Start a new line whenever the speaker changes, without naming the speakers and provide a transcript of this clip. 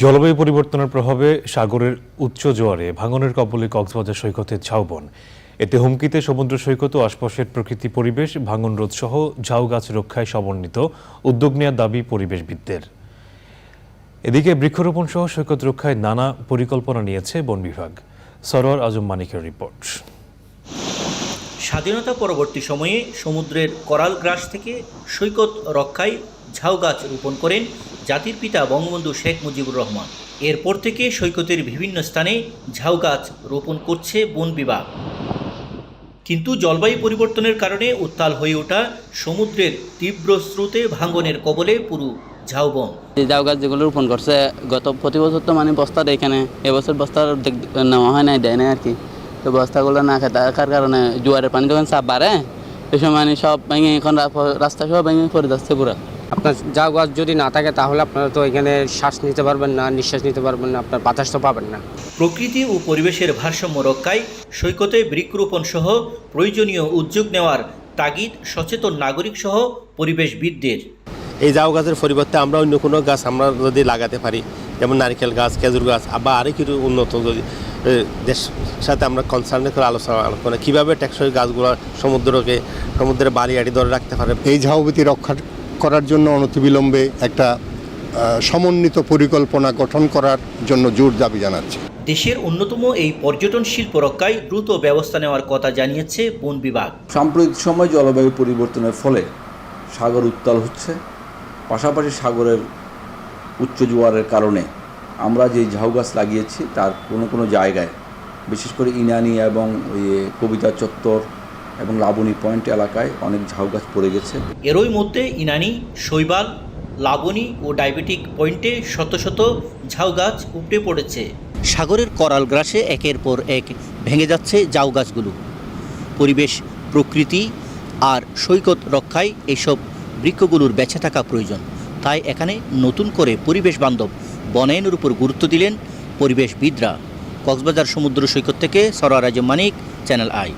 জলবায়ু পরিবর্তনের প্রভাবে সাগরের উচ্চ জোয়ারে, ভাঙনের কবলে কক্সবাজার সৈকতের ঝাউবন। এতে হুমকিতে সমুদ্র সৈকত ও আশপাশের প্রকৃতি পরিবেশ, ভাঙন রোধ সহ ঝাউ গাছ রক্ষায় সমন্বিত উদ্যোগ নেওয়ার দাবি পরিবেশবিদদের। এদিকে বৃক্ষরোপণ সহ সৈকত রক্ষায় নানা পরিকল্পনা নিয়েছে বন বিভাগ। সরোয়ার আজম মানিকের রিপোর্ট।
স্বাধীনতা পরবর্তী সময়ে সমুদ্রের করাল গ্রাস থেকে সৈকত রক্ষায় ঝাউ গাছ রোপণ করেন জাতির পিতা বঙ্গবন্ধু শেখ মুজিবুর রহমান। এরপর থেকে সৈকতের বিভিন্ন স্থানে ঝাউ গাছ রোপণ করছে বন বিভাগ। কিন্তু জলবায়ু পরিবর্তনের কারণে উত্তাল হয়ে ওঠা সমুদ্রের তীব্র স্রোতে ভাঙ্গনের কবলে পুরো ঝাউবন
জাউ গাছ যেগুলো রোপণ করছে, গত প্রতি বছর তো মানে বস্তা দেয় এখানে এবছর বস্তা দেখ- নেওয়া হয় নাই, দেয় না আর কি। তো বস্তাগুলো না খেতে থাকার কারণে জোয়ারের পানি যখন চাপ বাড়ে সময় মানে সব ভেঙে এখন রাস্তা সব ভেঙে পড়ে যাচ্ছে পুরো।
আপনার যা গাছ যদি না থাকে তাহলে আপনারা তো এখানে শ্বাস নিতে পারবেন না নিঃশ্বাস নিতে পারবেন না আপনার বাতাস তো পাবেন না।
প্রকৃতি ও পরিবেশের ভারসাম্য রক্ষায় সৈকতে বৃক্ষরোপণ সহ প্রয়োজনীয় উদ্যোগ নেওয়ার তাগিদ সচেতন নাগরিক সহ পরিবেশবিদদের।
এই জাউ গাছের পরিবর্তে আমরা অন্য কোনো গাছ আমরা যদি লাগাতে পারি যেমন নারকেল গাছ খেজুর গাছ আবার আরও কিছু উন্নত যদি দেশ সাথে আমরা কনসার্নে করে আলোচনা করে কীভাবে টেকসই গাছগুলো সমুদ্রকে সমুদ্রের বাড়ি আড়ি ধরে রাখতে পারে।
এই ঝাউবতী রক্ষা করার জন্য অনতিবিলম্বে একটা সমন্বিত পরিকল্পনা গঠন করার জন্য জোর দাবি জানাচ্ছে।
দেশের অন্যতম এই পর্যটন শিল্প রক্ষায় দ্রুত ব্যবস্থা নেওয়ার কথা জানিয়েছে বন বিভাগ।
সাম্প্রতিক সময় জলবায়ু পরিবর্তনের ফলে সাগর উত্তাল হচ্ছে। পাশাপাশি সাগরের উচ্চ জোয়ারের কারণে আমরা যে ঝাউ গাছ লাগিয়েছি তার কোনো কোনো জায়গায় বিশেষ করে ইনানি এবং ওই কবিতা চত্বর এবং লাবণী পয়েন্ট এলাকায় অনেক ঝাউ গাছ পড়ে গেছে।
এরই মধ্যে ইনানি শৈবাল লাবণী ও ডায়াবেটিক পয়েন্টে শত শত ঝাউ গাছ উপড়ে পড়েছে। সাগরের করাল গ্রাসে একের পর এক ভেঙে যাচ্ছে ঝাউ গাছগুলো। পরিবেশ প্রকৃতি আর সৈকত রক্ষায় এইসব বৃক্ষগুলোর বেঁচে থাকা প্রয়োজন। তাই এখানে নতুন করে পরিবেশ বান্ধব বনায়নের উপর গুরুত্ব দিলেন পরিবেশবিদরা। কক্সবাজার সমুদ্র সৈকত থেকে সরোয়ার আজম মানিক চ্যানেল আই।